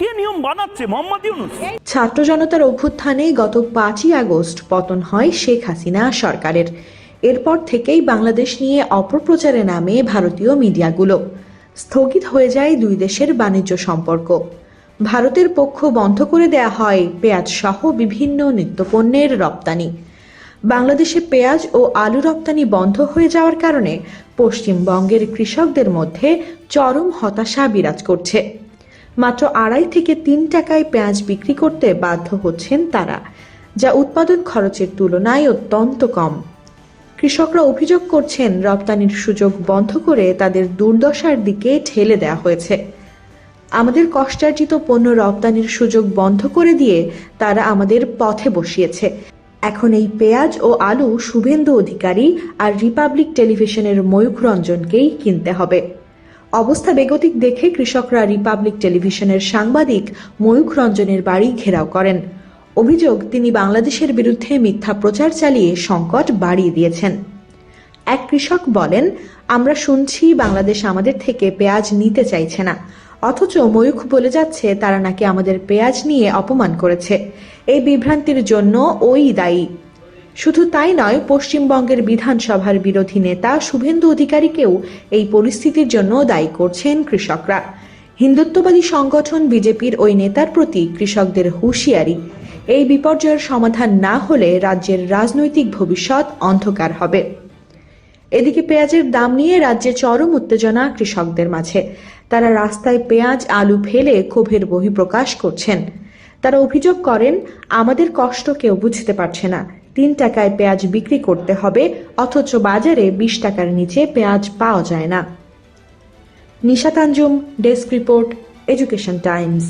কে নিয়ম বানাচ্ছে? মোহাম্মদ ছাত্র জনতার অভ্যুত্থানে গত পাঁচই আগস্ট পতন হয় শেখ হাসিনা সরকারের। এরপর থেকেই বাংলাদেশ নিয়ে অপপ্রচারে নামে ভারতীয় মিডিয়াগুলো। স্থগিত হয়ে যায় দুই দেশের বাণিজ্য সম্পর্ক। ভারতের পক্ষ বন্ধ করে দেয়া হয় পেঁয়াজ সহ বিভিন্ন নিত্যপণ্যের রপ্তানি। বাংলাদেশে পেঁয়াজ ও আলু রপ্তানি বন্ধ হয়ে যাওয়ার কারণে পশ্চিমবঙ্গের কৃষকদের মধ্যে চরম হতাশা বিরাজ করছে। মাত্র আড়াই থেকে তিন টাকায় পেঁয়াজ বিক্রি করতে বাধ্য হচ্ছেন তারা, যা উৎপাদন খরচের তুলনায় অত্যন্ত কম। কৃষকরা অভিযোগ করছেন, রপ্তানির সুযোগ বন্ধ করে তাদের দুর্দশার দিকে ঠেলে দেওয়া হয়েছে। আমাদের কষ্টার্জিত পণ্য রপ্তানির সুযোগ বন্ধ করে দিয়ে তারা আমাদের পথে বসিয়েছে। এখন এই পেঁয়াজ ও আলু শুভেন্দু অধিকারী আর রিপাবলিক টেলিভিশনের ময়ূখ রঞ্জনকেই কিনতে হবে। অবস্থা বেগতিক দেখে কৃষকরা রিপাবলিক টেলিভিশনের সাংবাদিক ময়ূখ রঞ্জনের বাড়ি ঘেরাও করেন। অভিযোগ, তিনি বাংলাদেশের বিরুদ্ধে মিথ্যা প্রচার চালিয়ে সংকট বাড়িয়ে দিয়েছেন। এক কৃষক বলেন, আমরা শুনছি বাংলাদেশ আমাদের থেকে পেঁয়াজ নিতে চাইছে না। অথচ ময়ূখ বলে যাচ্ছে, তারা নাকি আমাদের পেঁয়াজ নিয়ে অপমান করেছে। এই বিভ্রান্তির জন্য ওই দায়ী। শুধু তাই নয়, পশ্চিমবঙ্গের বিধানসভার বিরোধী নেতা শুভেন্দু অধিকারীকেও এই পরিস্থিতির জন্য দায়ী করছেন কৃষকরা। হিন্দুত্ববাদী সংগঠন বিজেপির ওই নেতার প্রতি কৃষকদের হুঁশিয়ারি। এই বিপর্যয়ের সমাধান না হলে রাজ্যের রাজনৈতিক ভবিষ্যৎ অন্ধকার হবে। এদিকে পেঁয়াজের দাম নিয়ে রাজ্যে চরম উত্তেজনা কৃষকদের মাঝে। তারা রাস্তায় পেঁয়াজ, আলু ফেলে ক্ষোভের বহিঃপ্রকাশ করছেন। তারা অভিযোগ করেন, আমাদের কষ্ট কেউ বুঝতে পারছে না। তিন টাকায় পেঁয়াজ বিক্রি করতে হবে, অথচ বাজারে বিশ টাকার নিচে পেঁয়াজ পাওয়া যায় না। Nisha desk report, Education Times.